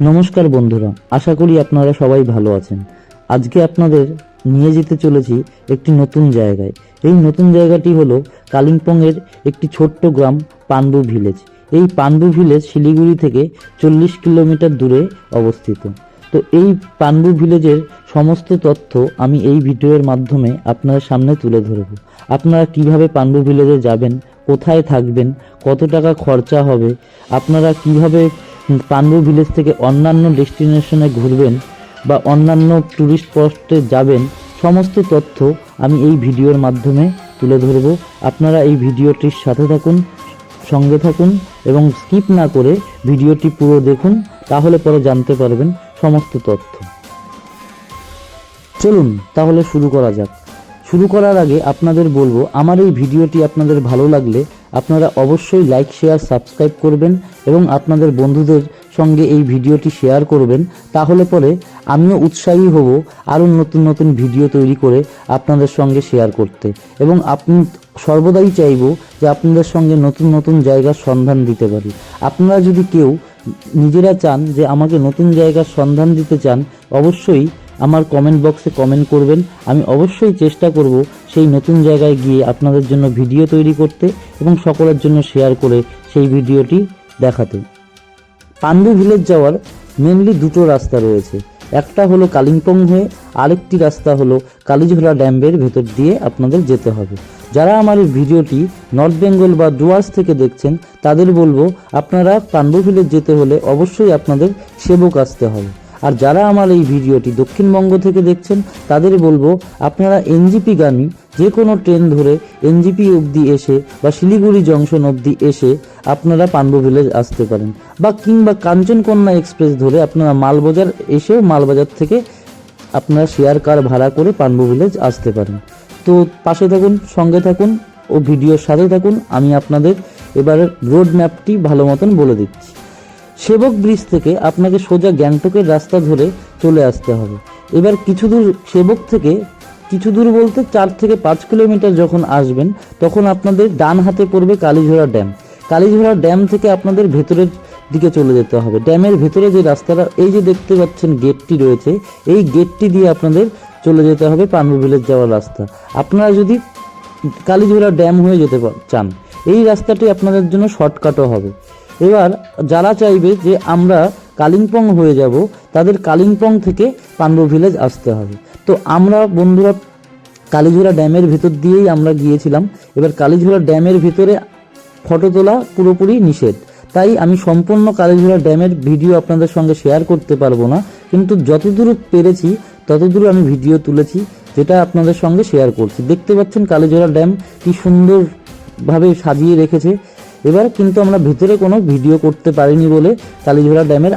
নমস্কার বন্ধুরা, আশা করি আপনারা সবাই ভালো আছেন। আজকে আপনাদের নিয়ে যেতে চলেছি একটি নতুন জায়গায়। এই নতুন জায়গাটি হলো কালিম্পংয়ের একটি ছোট্ট গ্রাম পান্ডু ভিলেজ। এই পান্ডু ভিলেজ শিলিগুড়ি থেকে চল্লিশ কিলোমিটার দূরে অবস্থিত। তো এই পান্ডু ভিলেজের সমস্ত তথ্য আমি এই ভিডিওর মাধ্যমে আপনার সামনে তুলে ধরব। আপনারা কীভাবে পান্ডু ভিলেজে যাবেন, কোথায় থাকবেন, কত টাকা খরচা হবে, আপনারা কীভাবে পান্ডু ভিলেজ থেকে অন্যান্য ডেস্টিনেশনে ঘুরবেন বা অন্যান্য ট্যুরিস্ট স্পটে যাবেন, সমস্ত তথ্য আমি এই ভিডিওর মাধ্যমে তুলে ধরব। আপনারা এই ভিডিওটির সাথে থাকুন, সঙ্গে থাকুন এবং স্কিপ না করে ভিডিওটি পুরো দেখুন, তাহলে পরে জানতে পারবেন সমস্ত তথ্য। চলুন তাহলে শুরু করা যাক। শুরু করার আগে আপনাদের বলব, আমার এই ভিডিওটি আপনাদের ভালো লাগলে আপনারা অবশ্যই লাইক শেয়ার সাবস্ক্রাইব করবেন এবং আপনাদের বন্ধুদের সঙ্গে এই ভিডিওটি শেয়ার করবেন। তাহলে পরে আমিও উৎসাহী হব আরও নতুন নতুন ভিডিও তৈরি করে আপনাদের সঙ্গে শেয়ার করতে। এবং আপনি সর্বদাই চাইব যে আপনাদের সঙ্গে নতুন নতুন জায়গার সন্ধান দিতে পারি। আপনারা যদি কেউ নিজেরা চান যে আমাকে নতুন জায়গার সন্ধান দিতে চান, অবশ্যই আমার কমেন্ট বক্সে কমেন্ট করবেন। আমি অবশ্যই চেষ্টা করব সেই নতুন জায়গায় গিয়ে আপনাদের জন্য ভিডিও তৈরি করতে এবং সকলের জন্য শেয়ার করে সেই ভিডিওটি দেখাতে। পান্ডু ভিলেজ যাওয়ার মেনলি দুটো রাস্তা রয়েছে। একটা হলো কালিম্পং হয়ে, আরেকটি রাস্তা হলো কালীঝোলা ড্যামের ভেতর দিয়ে আপনাদের যেতে হবে। যারা আমার এই ভিডিওটি নর্থ বেঙ্গল বা ডুয়ার্স থেকে দেখছেন, তাদের বলব, আপনারা পান্ডু ভিলেজ যেতে হলে অবশ্যই আপনাদের সেবক আসতে হবে। আর যারা আমার এই ভিডিওটি দক্ষিণবঙ্গ থেকে দেখছেন তাদের বলব, আপনারা এনজিপি গামী যে কোনো ট্রেন ধরে এনজিপি অবধি এসে বা শিলিগুড়ি জংশন অবধি এসে আপনারা পান্ডু ভিলেজ আসতে পারেন। বা কিংবা কাঞ্চনকন্যা এক্সপ্রেস ধরে আপনারা মালবাজার এসেও মালবাজার থেকে আপনারা শেয়ার কার ভাড়া করে পান্ডু ভিলেজ আসতে পারেন। তো পাশে থাকুন, সঙ্গে থাকুন ও ভিডিওর সাথে থাকুন, আমি আপনাদের এবার রোড ম্যাপটি ভালো মতন বলে দিচ্ছি। সেবক ব্রিজ থেকে আপনাকে সোজা গ্যাংটকের রাস্তা ধরে চলে আসতে হবে। এবার কিছু দূর সেবক থেকে, কিছু দূর বলতে চার থেকে পাঁচ কিলোমিটার যখন আসবেন, তখন আপনাদের ডান হাতে পড়বে কালীঝোড়া ড্যাম। কালীঝোড়া ড্যাম থেকে আপনাদের ভেতরের দিকে চলে যেতে হবে। ড্যামের ভেতরে যে রাস্তাটা, এই যে দেখতে পাচ্ছেন গেটটি রয়েছে, এই গেটটি দিয়ে আপনাদের চলে যেতে হবে পান্ডু ভিলেজ যাওয়ার রাস্তা। আপনারা যদি কালীঝোড়া ড্যাম হয়ে যেতে চান, এই রাস্তাটি আপনাদের জন্য শর্টকাটও হবে। এবার যারা চাইবে যে আমরা কালিম্পং হয়ে যাব, তাদের কালিম্পং থেকে পান্ডু ভিলেজ আসতে হবে। তো আমরা বন্ধুরা কালীঝোড়া ড্যামের ভেতর দিয়েই আমরা গিয়েছিলাম। এবার কালীঝোড়া ড্যামের ভিতরে ফটো তোলা পুরোপুরি নিষেধ। তাই আমি সম্পূর্ণ কালীঝোড়া ড্যামের ভিডিও আপনাদের সঙ্গে শেয়ার করতে পারব না। কিন্তু যতদূর পেরেছি, ততদূর আমি ভিডিও তুলেছি, যেটা আপনাদের সঙ্গে শেয়ার করছি। দেখতে পাচ্ছেন কালীঝোড়া ড্যাম কি সুন্দরভাবে সাজিয়ে রেখেছে। এবার কিন্তু আমরা ভিতরে কোনো ভিডিও করতে পারিনি বলে কালীঝোড়া ড্যামের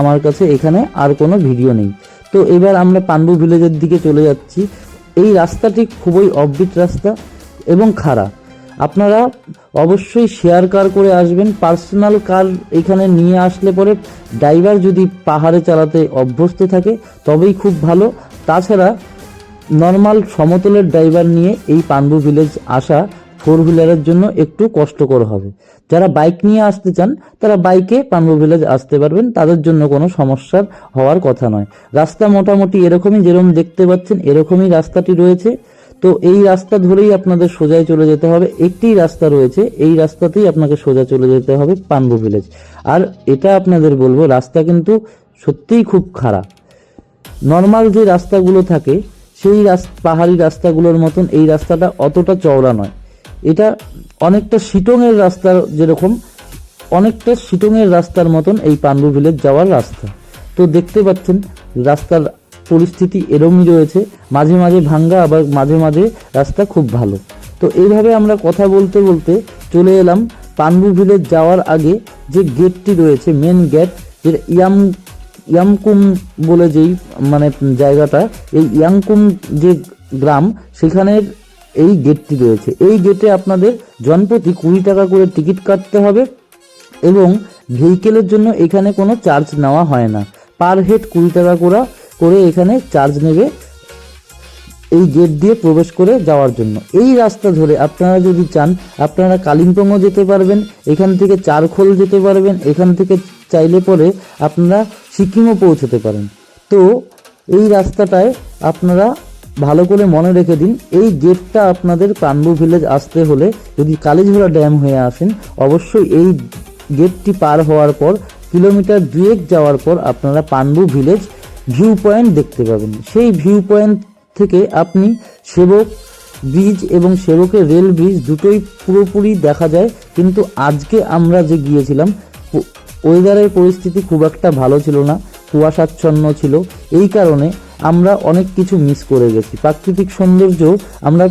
আমার কাছে এখানে আর কোনো ভিডিও নেই। তো এবার আমরা পান্ডু ভিলেজের দিকে চলে যাচ্ছি। এই রাস্তাটি খুবই অফবিট রাস্তা এবং খারাপ আপনারা অবশ্যই শেয়ার কার করে আসবেন। পার্সোনাল কার এখানে নিয়ে আসলে পরে ড্রাইভার যদি পাহাড়ে চালাতে অভ্যস্ত থাকে, তবেই খুব ভালো। তাছাড়া নর্মাল সমতলের ড্রাইভার নিয়ে এই পান্ডু ভিলেজ আসা ফোর হুইলারের জন্য একটু কষ্টকর হবে। যারা বাইক নিয়ে আসতে চান, তারা বাইকে পান্ডু ভিলেজ আসতে পারবেন, তাদের জন্য কোনো সমস্যার হওয়ার কথা নয়। রাস্তা মোটামুটি এরকমই, যেরকম দেখতে পাচ্ছেন, এরকমই রাস্তাটি রয়েছে। তো এই রাস্তা ধরেই আপনাদের সোজায় চলে যেতে হবে। একটি রাস্তা রয়েছে, এই রাস্তাতেই আপনাকে সোজা চলে যেতে হবে পান্ডু ভিলেজ। আর এটা আপনাদের বলব, রাস্তা কিন্তু সত্যিই খুব খারাপ। নর্মাল যে রাস্তাগুলো থাকে, সেই রাস- পাহাড়ি রাস্তাগুলোর মতন এই রাস্তাটা অতটা চওড়া নয়। এটা অনেকটা শিটংয়ের রাস্তা যেরকম, অনেকটা শিটংয়ের রাস্তার মতন এই পান্ডু ভিলেজ যাওয়ার রাস্তা। তো দেখতে পাচ্ছেন, রাস্তার পরিস্থিতি এরমই রয়েছে। মাঝে মাঝে ভাঙ্গা, আবার মাঝে মাঝে রাস্তা খুব ভালো। তো এইভাবে আমরা কথা বলতে বলতে চলে এলাম পান্ডু ভিলেজ যাওয়ার আগে যে গেটটি রয়েছে মেন গেট যেটা ইয়াম, ইয়ামকুম বলে যেই মানে জায়গাটা, এই ইয়াংকুম যে গ্রাম, সেখানের এই গেটটি রয়েছে। এই গেটে আপনাদের জনপ্রতি কুড়ি টাকা করে টিকিট কাটতে হবে এবং ভেহিকেলের জন্য এখানে কোনো চার্জ নেওয়া হয় না। পার হেড কুড়ি টাকা করে করে এখানে চার্জ নেবে এই গেট দিয়ে প্রবেশ করে যাওয়ার জন্য। এই রাস্তা ধরে আপনারা যদি চান, আপনারা কালিম্পংও যেতে পারবেন, এখান থেকে চারখোল যেতে পারবেন, এখান থেকে চাইলে পরে আপনারা সিকিমও পৌঁছতে পারেন। তো এই রাস্তাটায় আপনারা ভালো করে মনে রেখে দিন, এই গেটটা আপনাদের পান্ডু ভিলেজ আসতে হলে যদি কালীঝোড়া ড্যাম হয়ে আসেন, অবশ্যই এই গেটটি পার হওয়ার পর কিলোমিটার দুয়েক যাওয়ার পর আপনারা পান্ডু ভিলেজ ভিউ পয়েন্ট দেখতে পাবেন। সেই ভিউ পয়েন্ট থেকে আপনি সেবক ব্রিজ এবং সেবকের রেল ব্রিজ দুটোই পুরোপুরি দেখা যায়। কিন্তু আজকে আমরা যে গিয়েছিলাম ওয়েদারের পরিস্থিতি খুব একটা ভালো ছিল না, কুয়াশাচ্ছন্ন ছিল। এই কারণে আমরা অনেক কিছু মিস করে গেছি। প্রাকৃতিক সৌন্দর্য আমরা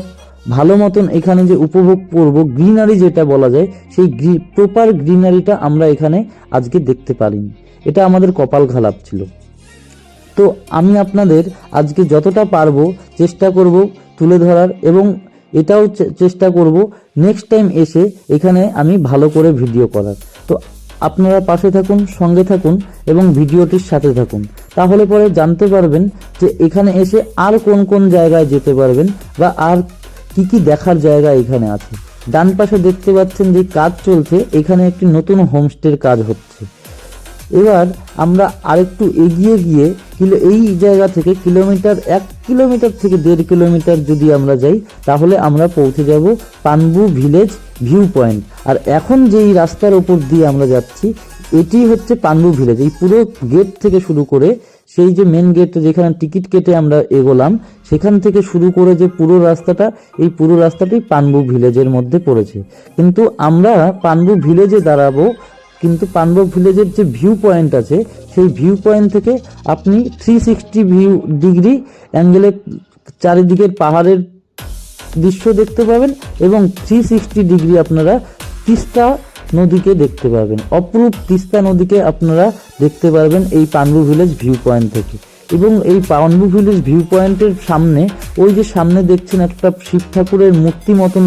ভালো মতন এখানে যে উপভোগ করব গ্রিনারি যেটা বলা যায়, সেই প্রপার গ্রিনারিটা আমরা এখানে আজকে দেখতে পারিনি। এটা আমাদের কপাল খারাপ ছিল। তো আমি আপনাদের আজকে যতটা পারব চেষ্টা করব তুলে ধরার এবং এটাও চেষ্টা করব নেক্সট টাইম এসে এখানে আমি ভালো করে ভিডিও করার। তো আপনারা পাশে থাকুন, সঙ্গে থাকুন এবং ভিডিওটির সাথে থাকুন। তাহলে পরে জানতে পারবেন যে এখানে এসে আর কোন কোন জায়গায় যেতে পারবেন বা আর কি কি দেখার জায়গা এখানে আছে। ডান পাশে দেখতে পাচ্ছেন যে কাজ চলছে, এখানে একটি নতুন হোমস্টের কাজ হচ্ছে। এবার আমরা আরেকটু এগিয়ে গিয়ে এই জায়গা থেকে কিলোমিটার এক কিলোমিটার থেকে দেড় কিলোমিটার যদি আমরা যাই, তাহলে আমরা পৌঁছে যাব পানবু ভিলেজ ভিউ পয়েন্ট আর এখন যেই রাস্তার ওপর দিয়ে আমরা যাচ্ছি, এটি হচ্ছে পানবু ভিলেজ। এই পুরো গেট থেকে শুরু করে সেই যে মেন গেট যেখানে টিকিট কেটে আমরা এগোলাম, সেখান থেকে শুরু করে যে পুরো রাস্তাটা, এই পুরো রাস্তাটি পানবু ভিলেজের মধ্যে পড়েছে। কিন্তু আমরা পানবু ভিলেজে দাঁড়াবো কিন্তু পাণ্ডব ভিলেজের যে ভিউ পয়েন্ট আছে, সেই ভিউ পয়েন্ট থেকে আপনি থ্রি সিক্সটি ভিউ ডিগ্রি অ্যাঙ্গেলে চারিদিকের পাহাড়ের দৃশ্য দেখতে পাবেন এবং থ্রি সিক্সটি ডিগ্রি আপনারা তিস্তা নদীকে দেখতে পাবেন। অপরূপ তিস্তা নদীকে আপনারা দেখতে পারবেন এই পান্ডু ভিলেজ ভিউ পয়েন্ট থেকে। এবং এই পান্ডু ভিলেজ ভিউ পয়েন্টের সামনে, ওই যে সামনে দেখছেন একটা শিব ঠাকুরের মূর্তি মতন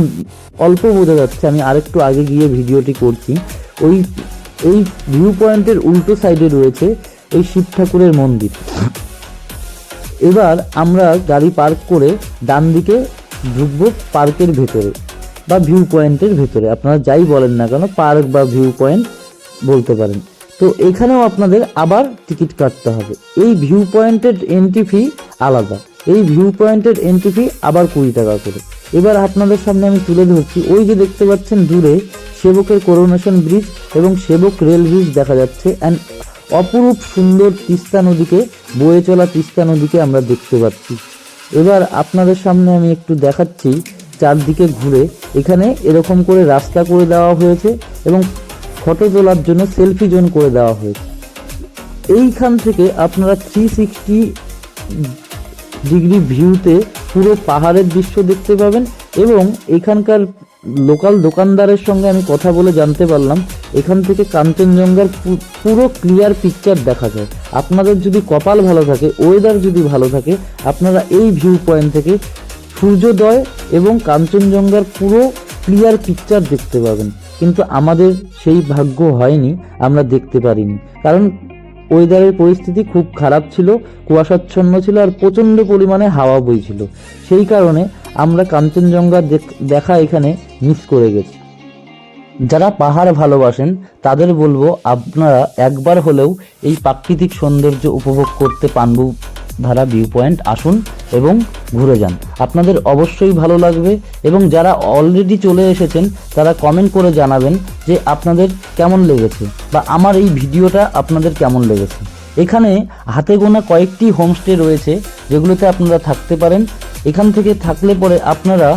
অল্প বোঝা যাচ্ছে, আমি আরেকটু আগে গিয়ে ভিডিওটি করছি। ওই এই ভিউ পয়েন্টের উল্টো সাইডে রয়েছে এই শিব ঠাকুরের মন্দির। এবার আমরা গাড়ি পার্ক করে ডান দিকে ঢুকবো পার্কের ভেতরে বা ভিউ পয়েন্টের ভেতরে। আপনারা যাই বলেন না কেন, পার্ক বা ভিউ পয়েন্ট বলতে পারেন। তো এখানেও আপনাদের আবার টিকিট কাটতে হবে। এই ভিউ পয়েন্টের এন্ট্রি ফি আলাদা। এই ভিউ পয়েন্টের এন্ট্রি ফি আবার কুড়ি টাকা করে। এবার আপনাদের সামনে আমি তুলে ধরছি। ওই যে দেখতে পাচ্ছেন দূরে সেবকের করোনেশন ব্রিজ এবং সেবক রেল ব্রিজ দেখা যাচ্ছে। অ্যান্ড অপরূপ সুন্দর তিস্তা নদীকে, বয়ে চলা তিস্তা নদীকে আমরা দেখতে পাচ্ছি। এবার আপনাদের সামনে আমি একটু দেখাচ্ছি চারদিকে ঘুরে। এখানে এরকম করে রাস্তা করে দেওয়া হয়েছে এবং ফটো তোলার জন্য সেলফি জোন করে দেওয়া হয়েছে। এইখান থেকে আপনারা থ্রি সিক্সটি ডিগ্রি ভিউতে পুরো পাহাড়ের দৃশ্য দেখতে পাবেন এবং এখানকার লোকাল দোকানদারের সঙ্গে আমি কথা বলে জানতে পারলাম, এখান থেকে কাঞ্চনজঙ্ঘার পুরো ক্লিয়ার পিকচার দেখা যায়। আপনাদের যদি কপাল ভালো থাকে ওয়েদার যদি ভালো থাকে, আপনারা এই ভিউ পয়েন্ট থেকে সূর্যোদয় এবং কাঞ্চনজঙ্ঘার পুরো ক্লিয়ার পিকচার দেখতে পাবেন। কিন্তু আমাদের সেই ভাগ্য হয়নি, আমরা দেখতে পারিনি। কারণ ওয়েদারের পরিস্থিতি খুব খারাপ ছিল, কুয়াশাচ্ছন্ন ছিল আর প্রচণ্ড পরিমাণে হাওয়া বইছিল। সেই কারণে আমরা কাঞ্চনজঙ্ঘা দেখ- এখানে মিস করে গেছি। যারা পাহাড় ভালোবাসেন, তাদের বলব আপনারা একবার হলেও এই প্রাকৃতিক সৌন্দর্য উপভোগ করতে পানবু ধারা ভিউ পয়েন্ট আসুন এবং ঘুরে যান। আপনাদের অবশ্যই ভালো লাগবে এবং যারা অলরেডি চলে এসেছেন, তারা কমেন্ট করে জানাবেন যে আপনাদের কেমন লেগেছে বা আমার এই ভিডিওটা আপনাদের কেমন লেগেছে। এখানে হাতে গোনা কয়েকটি হোমস্টে রয়েছে যেগুলোতে আপনারা থাকতে পারেন। এখান থেকে থাকলে পরে আপনারা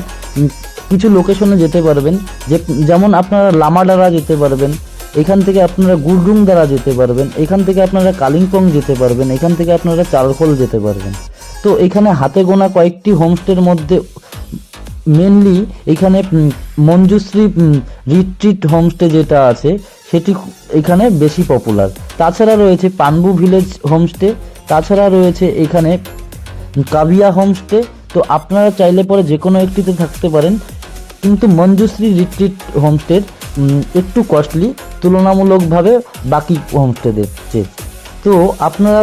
কিছু লোকেশনে যেতে পারবেন। যে, যেমন আপনারা লামাডারা যেতে পারবেন এখান থেকে আপনারা গুরডুং দ্বারা যেতে পারবেন, এখান থেকে আপনারা কালিম্পং যেতে পারবেন, এখান থেকে আপনারা চারকোল যেতে পারবেন। তো এখানে হাতে গোনা কয়েকটি হোমস্টের মধ্যে মেনলি এখানে মঞ্জুশ্রী রিট্রিট হোমস্টে যেটা আছে, সেটি এখানে বেশি পপুলার তাছাড়া রয়েছে পানবু ভিলেজ হোমস্টে, তাছাড়া রয়েছে এখানে কাবিয়া হোমস্টে। তো আপনারা চাইলে পরে যে কোনো একটিতে থাকতে পারেন। কিন্তু মঞ্জুশ্রী রিট্রিট হোমস্টের একটু কস্টলি তুলনামূলকভাবে বাকি হোমস্টেদের চেয়ে। তো আপনারা,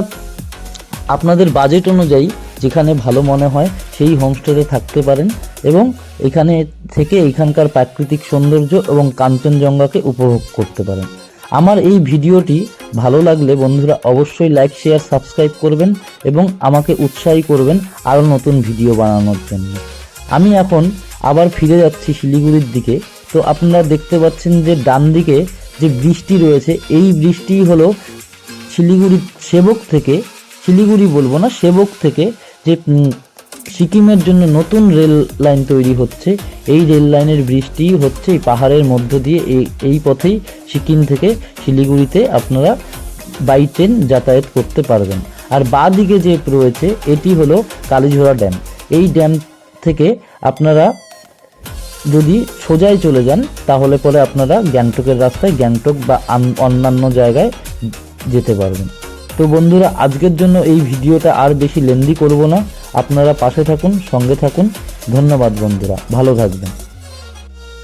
আপনাদের বাজেট অনুযায়ী যেখানে ভালো মনে হয় সেই হোমস্টেতে থাকতে পারেন এবং এখানে থেকে এখানকার প্রাকৃতিক সৌন্দর্য এবং কাঞ্চনজঙ্ঘাকে উপভোগ করতে পারেন। আমার এই ভিডিওটি ভালো লাগলে বন্ধুরা অবশ্যই লাইক শেয়ার সাবস্ক্রাইব করবেন এবং আমাকে উৎসাহী করবেন আরও নতুন ভিডিও বানানোর জন্য। আমি এখন আবার ফিরে যাচ্ছি শিলিগুড়ির দিকে। তো আপনারা দেখতে পাচ্ছেন যে ডান দিকে যে বৃষ্টি রয়েছে, এই বৃষ্টি হলো শিলিগুড়ি সেবক থেকে, শিলিগুড়ি বলব না, সেবক থেকে যে সিকিমের জন্য নতুন রেল লাইন তৈরি হচ্ছে। এই রেল লাইনের বৃষ্টি হচ্ছে এই পাহাড়ের মধ্য দিয়ে, এই এই পথেই সিকিম থেকে শিলিগুড়িতে আপনারা বাই ট্রেন যাতায়াত করতে পারবেন। আর বাঁ দিকে যে রয়েছে, এটি হলো কালীঝোড়া ড্যাম। এই ড্যাম থেকে আপনারা যদি সোজাই চলে যান, তাহলে পরে আপনারা গ্যাংটকের রাস্তায় গ্যাংটক বা অন্যান্য জায়গায় যেতে পারবেন। তো বন্ধুরা, আজকের জন্য এই ভিডিওটা আর বেশি লেন্দি করব না। আপনারা পাশে থাকুন, সঙ্গে থাকুন। ধন্যবাদ বন্ধুরা। ভালো থাকবেন।